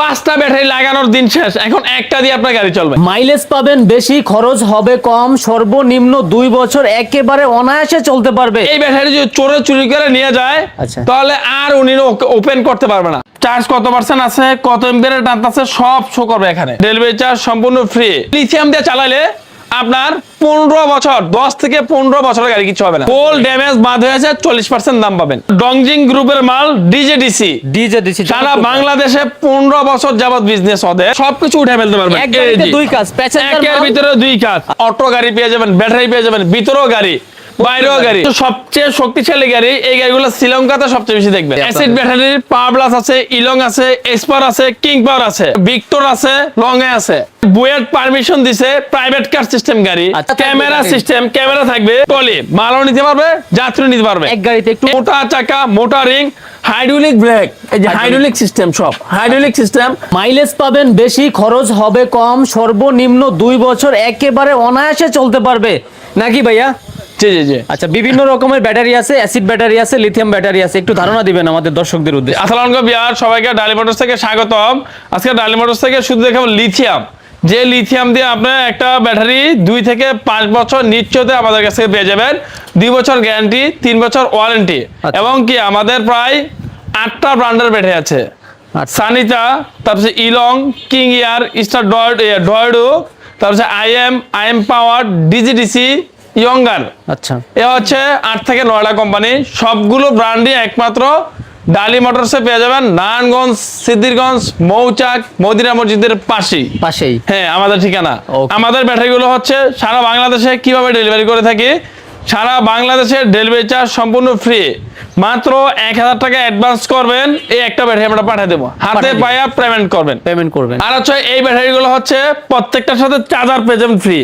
পাঁচটা ব্যাটারি লাগানোর দিন শেষ। এখন একটা দিয়ে আপনার গাড়ি চলবে। মাইলেজ পাবেন বেশি খরচ হবে কম সর্বনিম্ন দুই বছর একেবারে অনায়াসে চলতে পারবে। এই ব্যাটারি যদি চোরে চুরি করে নিয়ে যায় আচ্ছা। তাহলে আর উনি ওপেন করতে পারবে না। চার্জ কত পার্সেন্ট আছে কত এম্পিয়ারের টান আছে সব শো করবে এখানে। ডেলিভারি চার্জ সম্পূর্ণ ফ্রি লিথিয়াম দিয়ে চালালে আপনার পনেরো বছর দশ থেকে পনেরো বছরের গাড়ি কিছু হবে না। কোল ড্যামেজ বাদ হয়েছে চল্লিশ পার্সেন্ট দাম পাবেন। ডংজিং গ্রুপের মাল ডিজেডিসি ডিজেডিসি সারা বাংলাদেশে পনেরো বছর যাবৎ বিজনেস হবে সবকিছু উঠে ফেলতে পারবেন। দুই কাজ প্যাসেঞ্জার ভিতরে দুই কাজ। অটো গাড়ি পেয়ে যাবেন ব্যাটারি পেয়ে যাবেন ভিতরেও গাড়ি। বাইরেও গাড়ি। তো সবচেয়ে শক্তিশালী গাড়ি এই গাড়িগুলো শ্রীলঙ্কাতে সবচেয়ে বেশি দেখবেন। অ্যাসিড ব্যাটারির পাওয়ার প্লাস আছে ইলং আছে এক্সপার আছে কিং পাওয়ার আছে ভিক্টর আছে আছে। বুয়েট পারমিশন দিছে প্রাইভেট কার সিস্টেম গাড়ি। আচ্ছা, ক্যামেরা সিস্টেম ক্যামেরা থাকবে টলি মালও নিতে পারবে যাত্রী নিতে পারবে। এক গাড়িতে একটু মোটা চাকা মোটা রিং হাইড্রোলিক ব্রেক এই যে হাইড্রোলিক সিস্টেম সব হাইড্রোলিক সিস্টেম মাইলেজ পাবেন বেশি খরচ হবে কম সর্বনিম্ন দুই বছর একেবারে অনায়াসে চলতে পারবে। নাকি ভাইয়া? জি জি জি। আচ্ছা বিভিন্ন রকমের ব্যাটারি আছে অ্যাসিড ব্যাটারি আছে লিথিয়াম ব্যাটারি আছে একটু ধারণা দিবেন আমাদের দর্শকদের উদ্দেশ্যে। আসসালামু আলাইকুম বিয়ার সবাইকে ডালি মোটরস থেকে স্বাগতম। আজকে ডালি মোটরস থেকে শুধু দেখাবো লিথিয়াম। যে লিথিয়াম দিয়ে আপনার একটা ব্যাটারি দুই থেকে পাঁচ বছর নিশ্চয়তে আমাদের কাছে পেয়ে যাবেন। দুই বছর গ্যারান্টি তিন বছর ওয়ারেন্টি। আচ্ছা। এবং কি আমাদের প্রায় আটটা ব্র্যান্ডের ব্যাটারি আছে। আচ্ছা। সানিতা তারপরে ইলং কিং ইয়ার স্টার ডয়েড তারপরে পাওয়ার ডিজিডিসি ইয়ঙ্গার আচ্ছা। এ হচ্ছে আট থেকে নয়টা কোম্পানি সবগুলো ব্র্যান্ডই একমাত্র ডালি মোটরসে পেয়ে যাবেন। নারায়ণগঞ্জ সিদ্ধিরগঞ্জ মৌচাক মদিনা মসজিদের পাশেই। পাশেই। হ্যাঁ আমাদের ঠিকানা. আমাদের ব্যাটারিগুলো হচ্ছে সারা বাংলাদেশে কীভাবে ডেলিভারি করে থাকি? সারা বাংলাদেশের ডেলিভারি চার্জ সম্পূর্ণ ফ্রি মাত্র এক হাজার টাকা অ্যাডভান্স করবেন। এই একটা ব্যাটারি আমরা পাঠিয়ে দেবো। হাতে পায়া পেমেন্ট করবেন। পেমেন্ট করবেন। আর হচ্ছে এই ব্যাটারিগুলো হচ্ছে প্রত্যেকটার সাথে চার্জার পেয়ে যাবেন ফ্রি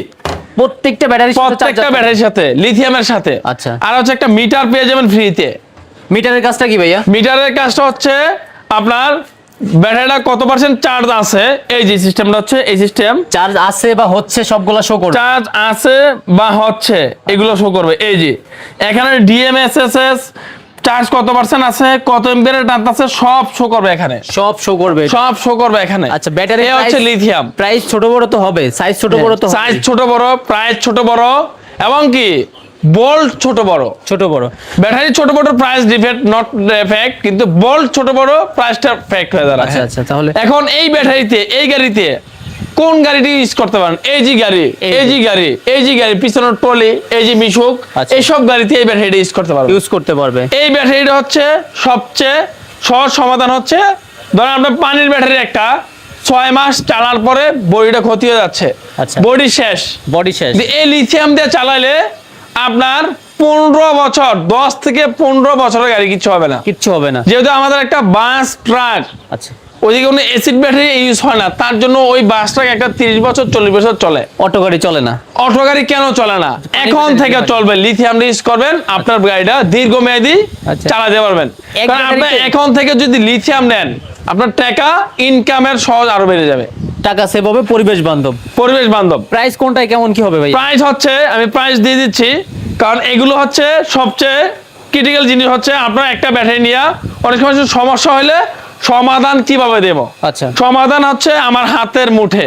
প্রত্যেকটা ব্যাটারি প্রত্যেকটা ব্যাটারির সাথে লিথিয়ামের সাথে। আচ্ছা। আর হচ্ছে একটা মিটার পেয়ে যাবেন ফ্রিতে মিটারের কাজটা কি ভাইয়া? মিটারের কাজটা হচ্ছে আপনার ব্যাটারিটা কত পার্সেন্ট চার্জ আছে? এই যে সিস্টেমটা হচ্ছে এই সিস্টেম চার্জ আছে বা হচ্ছে সবগুলা শো করবে? চার্জ আছে বা হচ্ছে এগুলো শো করবে। এই যে এখানে ডিএমএসএসএস চার্জ কত পার্সেন্ট আছে? কত এম্পিয়ারের টান আছে? সব শো করবে এখানে। সব শো করবে। সব শো করবে এখানে। আচ্ছা ব্যাটারি হচ্ছে লিথিয়াম প্রাইস ছোট বড় তো হবে সাইজ ছোট বড় তো সাইজ ছোট বড় প্রাইস ছোট বড় এবং কি? বোল্ট ছোট বড়। ছোট বড়। ব্যাটারি ছোট বড় প্রাইস ডিফেক্ট নট এফেক্ট কিন্তু বোল্ট ছোট বড় প্রাইসটা ফেক্ট হয়ে দাঁড়ায়। আচ্ছা আচ্ছা তাহলে এখন এই ব্যাটারিতে এই গাড়িতে কোন গাড়িটি ইউজ করতে পারেন? এই গাড়ি এই গাড়ি এই গাড়ি পিছনের ট্রলি এই মিশুক। এইসব গাড়িতে এই ব্যাটারিটা ইউজ করতে পারবে ইউজ করতে পারবে। এই ব্যাটারিটা হচ্ছে সবচেয়ে সহজ সমাধান হচ্ছে ধরেন আপনার পানির ব্যাটারি একটা ছয় মাস চালার পরে বডিটা ক্ষতি হয়ে যাচ্ছে। আচ্ছা। বডি শেষ। বডি শেষ। এই লিথিয়াম দিয়ে চালালে আপনার পনেরো বছর দশ থেকে পনেরো বছরের গাড়ি কিছু হবে না। কিচ্ছু হবে না। যেহেতু আমাদের একটা বাস ট্রাক। আচ্ছা। ওইদিকে কোনো অ্যাসিড ব্যাটারি ইউজ হয় না। তার জন্য ওই বাস ট্রাক একটা তিরিশ বছর চল্লিশ বছর চলে। অটো গাড়ি চলে না? অটো গাড়ি কেন চলে না? এখন থেকে চলবে লিথিয়াম ইউজ করবেন আপনার গাড়িটা দীর্ঘমেয়াদী আচ্ছা। চালাতে পারবেন। এক কারণ আপনি এখন থেকে যদি লিথিয়াম নেন আপনার টাকা ইনকামের সহজ আরও বেড়ে যাবে। টাকা সেভ হবে পরিবেশ বান্ধব। পরিবেশ বান্ধব। প্রাইস কোনটায় কেমন কি হবে ভাই প্রাইস হচ্ছে আমি প্রাইস দিয়ে দিচ্ছি কারণ এগুলো হচ্ছে সবচেয়ে ক্রিটিক্যাল জিনিস হচ্ছে আপনার একটা ব্যাটারি নিয়ে অনেক সময় সমস্যা হলে সমাধান কীভাবে দেব? আচ্ছা। সমাধান হচ্ছে আমার হাতের মুঠে।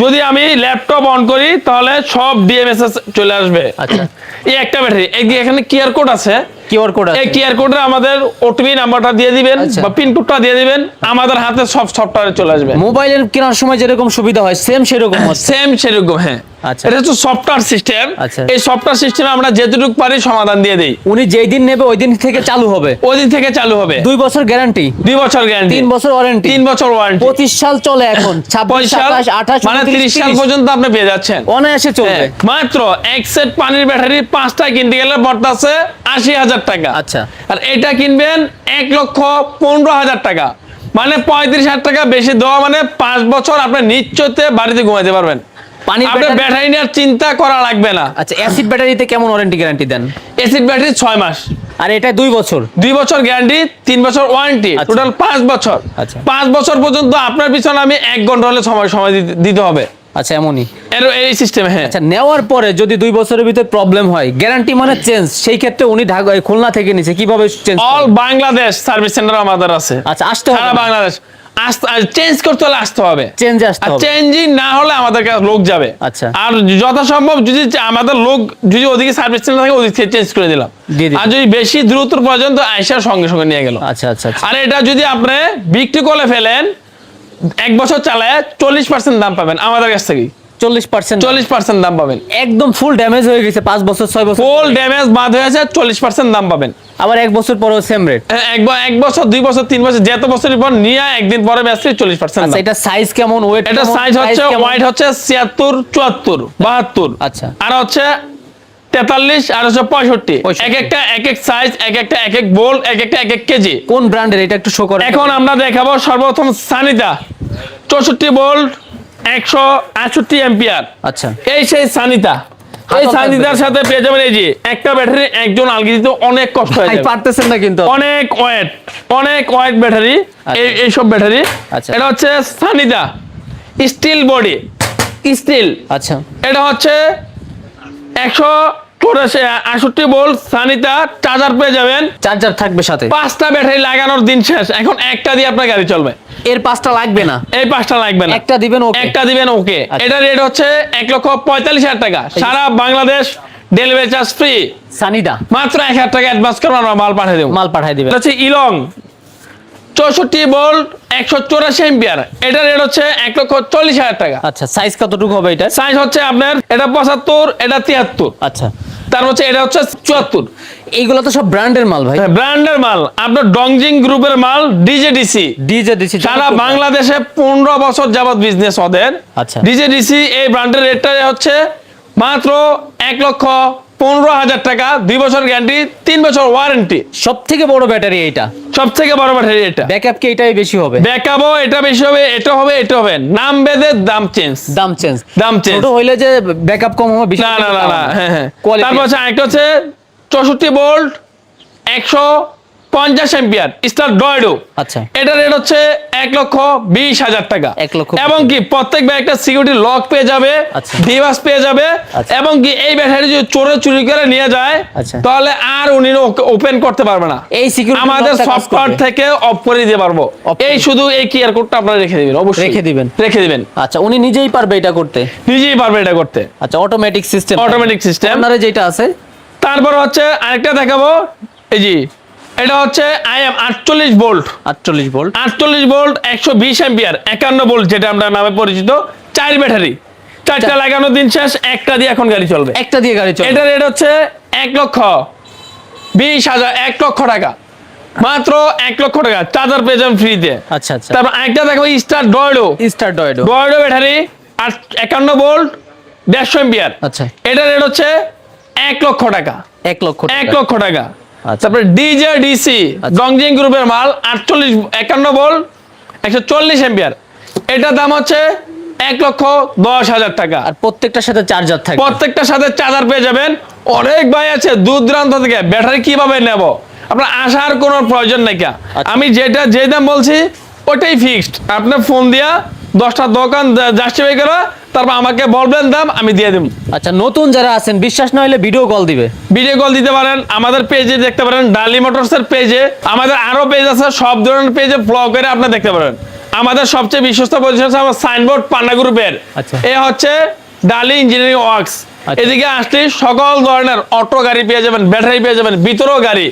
যদি আমি ল্যাপটপ অন করি তাহলে সব ডিএমএসএস চলে আসবে। আচ্ছা। এই একটা ব্যাটারি। এখানে কিউআর কোড আছে। কিউআর কোড এই কিউআর কোডে আমাদের ওটিপি নাম্বারটা দিয়ে দিবেন আচ্ছা। বা পিন কোডটা দিয়ে দিবেন। আমাদের হাতে সব সফটওয়্যারে চলে আসবে। মোবাইলের কেনার সময় যেরকম সুবিধা হয় সেম সেরকম সেম সেরকম হ্যাঁ। আচ্ছা। এটা হচ্ছে সফটওয়্যার সিস্টেম আচ্ছা। এই সফটওয়্যার সিস্টেমে আমরা যেটুকু পারি সমাধান দিয়ে দেই। উনি যেই দিন নেবে ওই দিন থেকে চালু হবে। ওই দিন থেকে চালু হবে। দুই বছর গ্যারান্টি দুই বছর গ্যারান্টি তিন বছর ওয়ারেন্টি তিন বছর ওয়ারেন্টি পঁচিশ সাল চলে এখন। ছাব্বিশ সাতাশ আঠাশ মানে তিরিশ সাল পর্যন্ত আপনি পেয়ে যাচ্ছেন। অনায়াসে চলবে। হ্যাঁ, মাত্র এক সেট পানির ব্যাটারি পাঁচটা কিনতে গেলে পড়তেছে আশি হাজার টাকা। আচ্ছা। আর এটা কিনবেন এক লক্ষ পনেরো হাজার টাকা। মানে পঁয়ত্রিশ হাজার টাকা বেশি দেওয়া মানে পাঁচ বছর আপনি নিশ্চয়তে বাড়িতে ঘুমাতে পারবেন। আপনার ব্যাটারি- ব্যাটারি নিয়ে আর চিন্তা করা লাগবে না। আচ্ছা অ্যাসিড ব্যাটারিতে কেমন ওয়ারেন্টি গ্যারান্টি দেন? ব্যাটারি ছয় মাস। আর এটা দুই বছর? দুই বছর গ্যারান্টি তিন বছর ওয়ারেন্টি আচ্ছা। টোটাল পাঁচ বছর। আচ্ছা। পাঁচ বছর পর্যন্ত আপনার পিছনে আমি এক ঘণ্টা হলে সময় সময় দিতে হবে। আচ্ছা এমনই। এই সিস্টেম হ্যাঁ। আচ্ছা নেওয়ার পরে যদি দুই বছরের ভিতরে প্রবলেম হয় গ্যারান্টি মানে চেঞ্জ সেই ক্ষেত্রে উনি ঢাকা খুলনা থেকে নিছে। কীভাবে change all Bangladesh service centre আমাদের আছে। আচ্ছা আসতে হবে। বাংলাদেশ চেঞ্জ করতে হলে আসতে হবে। চেঞ্জে আসতে হবে। না হলে আমাদের কাছে লোক যাবে। আচ্ছা। আর যথাসম্ভব যদি আমাদের লোক যদি ওদিকে সার্ভিস থাকে ওদিক চেঞ্জ করে দিলাম। আর যদি বেশি দ্রুত পর্যন্ত আইসার সঙ্গে সঙ্গে নিয়ে গেল। আচ্ছা আচ্ছা আচ্ছা। আর এটা যদি আপনি বিক্রি করে ফেলেন এক বছর চালায় চল্লিশ পার্সেন্ট দাম পাবেন আমাদের কাছ থেকে। চল্লিশ পার্সেন্ট চল্লিশ পার্সেন্ট দাম পাবেন। একদম ফুল ড্যামেজ হয়ে গেছে পাঁচ বছর ছয় বছর। ফুল ড্যামেজ বাদ হয়েছে চল্লিশ পার্সেন্ট দাম পাবেন। আবার এক বছর পরেও সেম রেট হ্যাঁ, এক বছর দুই বছর তিন বছর যত বছরের পর নিয়ে একদিন পরে ব্যস্ত চল্লিশ পার্সেন্ট আচ্ছা এটা সাইজ কেমন ওয়েট এটা সাইজ হচ্ছে ওয়াইড হচ্ছে ছিয়াত্তর চুয়াত্তর বাহাত্তর। আচ্ছা। আর হচ্ছে তেতাল্লিশ আর হচ্ছে পঁয়ষট্টি। 65 এক একটা এক এক সাইজ এক একটা এক এক বোল এক একটা এক এক কেজি। কোন ব্র্যান্ডের? এটা একটু শো করে এখন আমরা দেখাবো সর্বপ্রথম সানিতা চৌষট্টি বোল্ট একশো আটষট্টি এম্পিয়ার আচ্ছা। এই সেই সানিতা এই সানিতার সাথে পেয়ে যাবেন এই যে একটা ব্যাটারি একজন আলগি দিতে অনেক কষ্ট হয়ে পারতেছেন না কিন্তু। অনেক ওয়েট অনেক ওয়েট ব্যাটারি এই এইসব ব্যাটারি আচ্ছা। এটা হচ্ছে সানিতা স্টিল বডি স্টিল আচ্ছা। এটা হচ্ছে একশো ভোল্ট সানিতা চার্জার পেয়ে যাবেন। চার্জার থাকবে সাথে। পাঁচটা ব্যাটারি লাগানোর দিন শেষ। এখন একটা দিয়ে আপনার গাড়ি চলবে। এর পাঁচটা লাগবে না। এই পাঁচটা লাগবে না। একটা দিবেন ওকে একটা দিবেন ওকে আচ্ছা। এটা রেট হচ্ছে এক লক্ষ পঁয়তাল্লিশ হাজার টাকা। সারা বাংলাদেশ ডেলিভারি চার্জ ফ্রি সানিদা। মাত্র এক হাজার টাকা অ্যাডভান্স করব আমরা মাল পাঠিয়ে দেবো। মাল পাঠাই দিবেন। হচ্ছে ইলং চৌষট্টি ভোল্ট একশো চৌরাশি এম্পিয়ার এটা রেট হচ্ছে এক লক্ষ চল্লিশ হাজার টাকা। আচ্ছা সাইজ কতটুকু হবে এটা? সাইজ হচ্ছে আপনার এটা পঁচাত্তর এটা তিয়াত্তর। আচ্ছা। তার হচ্ছে এটা হচ্ছে চুয়াত্তর। এইগুলো তো সব ব্র্যান্ডের মাল ভাই। ব্র্যান্ডের মাল। আপনার ডংজিং গ্রুপের মাল ডিজেডিসি ডিজে দিছি সারা বাংলাদেশে পনেরো বছর যাবত বিজনেস ওদের। আচ্ছা। ডিজেডিসি এই ব্র্যান্ডের রেটটা হচ্ছে মাত্র এক লক্ষ পনেরো হাজার টাকা দুই বছর গ্যারান্টি তিন বছর ওয়ারেন্টি সব থেকে বড় ব্যাটারি এটা সব থেকে বড় ব্যাটারি এটা। ব্যাকআপ কি এটাই বেশি হবে? ব্যাকআপও এটা বেশি হবে এটা হবে এটা হবে। নাম বেদে দাম চেঞ্জ দাম চেঞ্জ দাম চেঞ্জ ছোট হইলে যে ব্যাকআপ কম হবে বেশি না না না হ্যাঁ হ্যাঁ। তারপর হচ্ছে আরেকটা হচ্ছে চৌষট্টি বোল্ট একশো পঞ্চাশ এম্পিয়ার স্টার ডয়েডো আচ্ছা। এটা রেট হচ্ছে এক লক্ষ বিশ হাজার টাকা। এক লক্ষ এবং কি প্রত্যেক ব্যাগ একটা সিকিউরিটি লক পেয়ে যাবে আচ্ছা। ডিভাইস পেয়ে যাবে আচ্ছা। এবং কি এই ব্যাটারি যদি চোরে চুরি করে নিয়ে যায় আচ্ছা। তাহলে আর উনি ওপেন করতে পারবে না। এই সিকিউরিটি আমাদের সফটওয়্যার থেকে অফ করে দিতে পারব। এই শুধু এই কিয়ার কোডটা আপনারা রেখে দিবেন অবশ্যই। রেখে দিবেন। রেখে দিবেন। আচ্ছা উনি নিজেই পারবে এটা করতে? নিজেই পারবে এটা করতে। আচ্ছা অটোমেটিক সিস্টেম অটোমেটিক সিস্টেম আপনারে যেটা আছে? তারপর হচ্ছে আরেকটা দেখাবো। এই জি এটা হচ্ছে আই এম আটচল্লিশ ভোল্ট আটচল্লিশ ভোল্ট আটচল্লিশ ভোল্ট একশো বিশ এম্পিয়ার একান্ন ভোল্ট যেটা আমরা নামে পরিচিত চার ব্যাটারি। চারটা লাগানো দিন শেষ একটা দিয়ে এখন গাড়ি চলবে। একটা দিয়ে গাড়ি চলে এটা রেট হচ্ছে এক লক্ষ বিশ হাজার এক লক্ষ টাকা। মাত্র এক লক্ষ টাকা চার্জার পেয়ে যাবেন ফ্রিতে আচ্ছা আচ্ছা। তারপর একটা দেখো স্টার ডয়েডো স্টার ডয়েডো ডয়েডো ব্যাটারি আট একান্ন ভোল্ট দেড়শো এম্পিয়ার আচ্ছা। এটা রেট হচ্ছে এক লক্ষ টাকা। এক লক্ষ এক লক্ষ টাকা। তারপরে ডিজে ডিসি ডংজিং গ্রুপের মাল আটচল্লিশ একান্ন বল একশো চল্লিশ এম্পিয়ার এটার দাম হচ্ছে এক লক্ষ দশ হাজার টাকা। আর প্রত্যেকটার সাথে চার্জার থাকবে। প্রত্যেকটার সাথে চার্জার পেয়ে যাবেন। অনেক ভাই আছে দূর দূরান্ত থেকে ব্যাটারি কীভাবে নেব? আপনার আসার কোনো প্রয়োজন নাই আচ্ছা। আমি যেটা যে দাম বলছি ওটাই ফিক্সড আপনার ফোন দিয়া দশটা দোকান জাস্টিফাই করা তারপর আমাকে বলবেন দাম আমি দিয়ে দেবো আচ্ছা নতুন যারা আছেন বিশ্বাস না হলে ভিডিও কল দিবে। ভিডিও কল দিতে পারেন আমাদের পেজে দেখতে পারেন ডালি মোটরস এর পেজে আমাদের আরও পেজ আছে সব ধরনের পেজে ব্লগ করে আপনি দেখতে পারেন। আমাদের সবচেয়ে বিশ্বস্ত প্রতিষ্ঠান আমার সাইনবোর্ড পান্না গ্রুপের আচ্ছা। এ হচ্ছে ডালি ইঞ্জিনিয়ারিং ওয়ার্কস। এদিকে আসলে সকল ধরনের অটো গাড়ি পেয়ে যাবেন ব্যাটারি পেয়ে যাবেন ভিতরেও গাড়ি।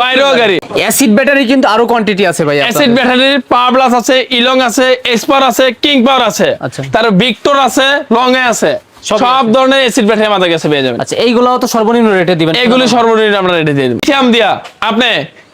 বাইরেও গাড়ি। অ্যাসিড ব্যাটারি কিন্তু আরও কোয়ান্টিটি আছে ভাই অ্যাসিড ব্যাটারির পাওয়ার প্লাস আছে ইলং আছে এসপার আছে কিং পাওয়ার আছে। আচ্ছা। তার ভিক্টর আছে লং এ আছে। সব ধরনের অ্যাসিড ব্যাটারি আমাদের কাছে পেয়ে যাবেন। আচ্ছা এইগুলাও তো সর্বনিম্ন রেটে দিবেন। এগুলি সর্বনিম্ন আমরা রেটে দিয়ে দেবো। লিথিয়াম দিয়া আপনি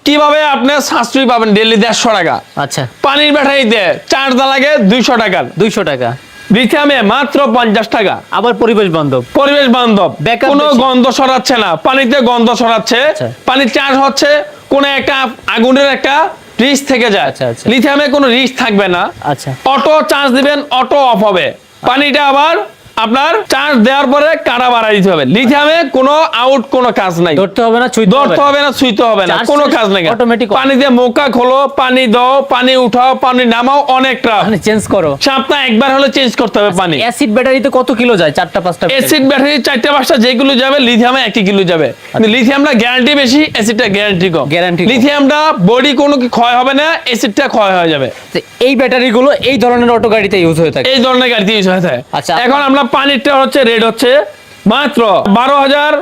কীভাবে আপনি সাশ্রয়ী পাবেন? ডেলি দেড়শো টাকা। আচ্ছা। পানির ব্যাটারিতে চার্জ লাগে দুইশো টাকার। দুইশো টাকা। লিথিয়ামে মাত্র পঞ্চাশ টাকা। আবার পরিবেশ বান্ধব। পরিবেশ বান্ধব। কোনো গন্ধ সরাচ্ছে না। পানিতে গন্ধ সরাচ্ছে। পানি পানির চার্জ হচ্ছে কোন একটা আগুনের একটা রিস্ক থেকে যায়। আচ্ছা, আচ্ছা। লিথিয়ামে কোনো রিস্ক থাকবে না। আচ্ছা। অটো চার্জ দিবেন অটো অফ হবে। পানিটা আবার আপনার চার্জ দেওয়ার পরে কাটা বাড়াই দিতে হবে? লিথিয়ামে কোনো আউট কোনো কাজ নাই। ধরতে হবে না ছুঁইতে ধরতে হবে। না ছুঁইতে হবে না কোনো কাজ নাই। automatic পানি দিয়ে মোকা খোলো পানি দাও পানি উঠাও পানি নামাও অনেকটা মানে চেঞ্জ করো। সপ্তাহে একবার হলে চেঞ্জ করতে হবে পানি। অ্যাসিড ব্যাটারিতে কত কিলো যায়? চারটা পাঁচটা অ্যাসিড ব্যাটারি চারটে পাঁচটা যেগুলো যাবে লিথিয়ামে একই কিলো যাবে। কিন্তু লিথিয়ামটা গ্যারান্টি বেশি অ্যাসিডটা গ্যারান্টি কম। কম। লিথিয়ামটা বডি কোনো কি ক্ষয় হবে না অ্যাসিডটা ক্ষয় হয়ে যাবে। এই ব্যাটারিগুলো এই ধরনের অটো গাড়িতে ইউজ হয়ে থাকে। এই ধরনের গাড়িতে ইউজ হয়ে থাকে। আচ্ছা। এখন আমরা পানিরটা হচ্ছে রেট হচ্ছে। মাত্র বারো হাজার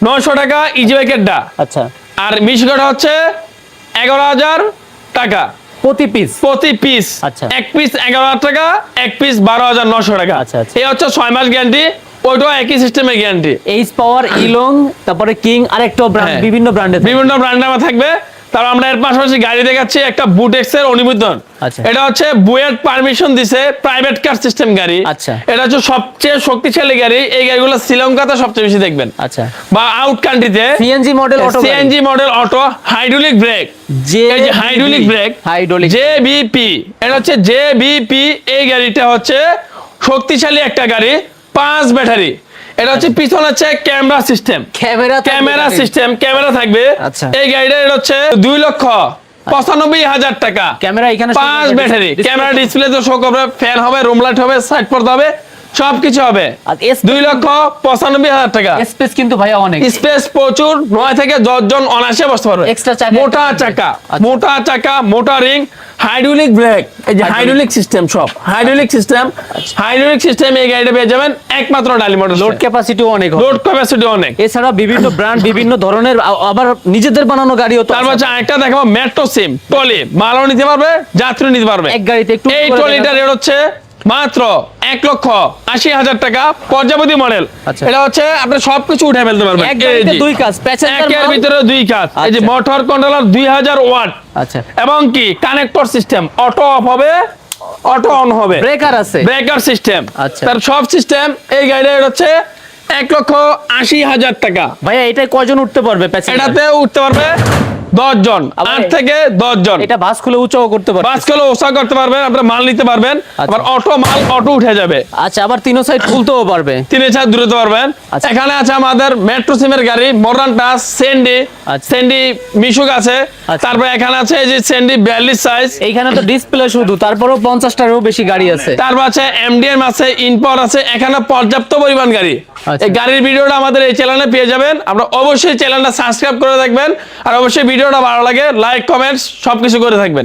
নয়শো টাকা ইজি বাইকেরটা আচ্ছা। আর মিশিকটা হচ্ছে এগারো হাজার টাকা। প্রতি পিস প্রতি পিস আচ্ছা। এক পিস এগারো হাজার টাকা এক পিস বারো হাজার নশো টাকা। আচ্ছা, আচ্ছা। এই হচ্ছে ছয় মাস গ্যারান্টি ওইটাও একই সিস্টেমের গ্যারান্টি এইচ পাওয়ার ইলং তারপরে কিং ব্র্যান্ড হ্যাঁ। বিভিন্ন ব্র্যান্ডের বিভিন্ন ব্র্যান্ড থাকবে। তার আমরা এর পাশাপাশি গাড়ি দেখাচ্ছি একটা বুটেক্স এর অনুমোদন আচ্ছা। এটা হচ্ছে বুয়েট পারমিশন দিছে প্রাইভেট কার সিস্টেম গাড়ি। আচ্ছা। এটা হচ্ছে সবচেয়ে শক্তিশালী গাড়ি এই গাড়িগুলো শ্রীলঙ্কাতে সবচেয়ে বেশি দেখবেন। আচ্ছা। বা আউট কান্ট্রিতে CNG model auto CNG model auto hydraulic brake যে হাইড্রোলিক ব্রেক হাইড্রোলিক জেবিপি এটা হচ্ছে জেবিপি এই গাড়িটা হচ্ছে শক্তিশালী একটা গাড়ি পাঁচ ব্যাটারি। এটা হচ্ছে পিছনে হচ্ছে camera system. Camera camera system camera থাকবে। আচ্ছা। এই গাড়িটা এটা হচ্ছে দুই লক্ষ পঁচানব্বই হাজার টাকা। ক্যামেরা এখানে পাঁচ ব্যাটারি। ক্যামেরা ডিসপ্লে তো শো করবে ফ্যান হবে রুম লাইট হবে সাইড পর্দা হবে। সবকিছু হবে। দুই লক্ষ পঁচানব্বই হাজার টাকা। স্পেস কিন্তু ভাইয়া অনেক। স্পেস প্রচুর নয় থেকে দশ জন অনায়াসে বসতে পারবে। মোটা চাকা আচ্ছা। মোটা চাকা মোটা রিং হাইড্রোলিক ব্রেক এই যে হাইড্রোলিক সিস্টেম সব হাইড্রোলিক সিস্টেম হাইড্রোলিক সিস্টেম এই গাড়িটা পেয়ে যাবেন একমাত্র ডালি মোটর লোড ক্যাপাসিটিও অনেক। লোড ক্যাপাসিটি অনেক। এছাড়া বিভিন্ন ব্র্যান্ড বিভিন্ন ধরনের আবার নিজেদের বানানো গাড়িও তো তারপর আরেকটা দেখাবো মেট্রো সিম টলি মালও নিতে পারবে যাত্রী নিতে পারবে। এক গাড়িতে একটু এই দেখান। রেট হচ্ছে মাত্র এক লক্ষ আশি হাজার টাকা পর্যাবতী মডেল। আচ্ছা। এটা হচ্ছে আপনি সবকিছু উঠে ফেলতে পারবেন। দুই কাজ প্যাসেঞ্জার একের ভিতরে দুই কাজ। এই যে আচ্ছা। মোটর কন্ট্রোলার দুই হাজার ওয়াট। আচ্ছা। এবং কি কানেক্টর সিস্টেম অটো অফ হবে অটো অন হবে। ব্রেকার আছে। ব্রেকার সিস্টেম আচ্ছা। তার সব সিস্টেম এই গাড়ির হচ্ছে এক লক্ষ আশি হাজার টাকা। ভাইয়া এটা কয়জন উঠতে পারবে প্যাসেঞ্জার এটাতে উঠতে পারবে দশ জন আট থেকে দশ জন। এটা বাস খুলে উঁচাও করতে পারবে বাসগুলো ওসা করতে পারবেন আপনার মাল নিতে পারবেন আবার অটো মাল অটো উঠে যাবে। আচ্ছা আবার তিনো সাইড খুলতেও পারবে। তিন চার দূরতে পারবেন। আচ্ছা। এখানে আছে আমাদের মেট্রো সিমের গাড়ি মডার্ন টাস সেন্ডি আচ্ছা। সেন্ডি মিশুক আছে। আচ্ছা। তারপর এখানে আছে এই যে সেন্ডি বিয়াল্লিশ সাইজ এইখানে তো ডিসপ্লে শুধু তারপরেও পঞ্চাশটারও বেশি গাড়ি আছে। তারপর আছে এমডিএম আছে ইনপর আছে এখানে পর্যাপ্ত পরিমাণ গাড়ি। আচ্ছা। এই গাড়ির ভিডিওটা আমাদের এই চ্যানেলে পেয়ে যাবেন। আমরা অবশ্যই চ্যানেলটা সাবস্ক্রাইব করে রাখবেন। আর অবশ্যই ভিডিওটা ভালো লাগে লাইক কমেন্টস সবকিছু করে থাকবেন।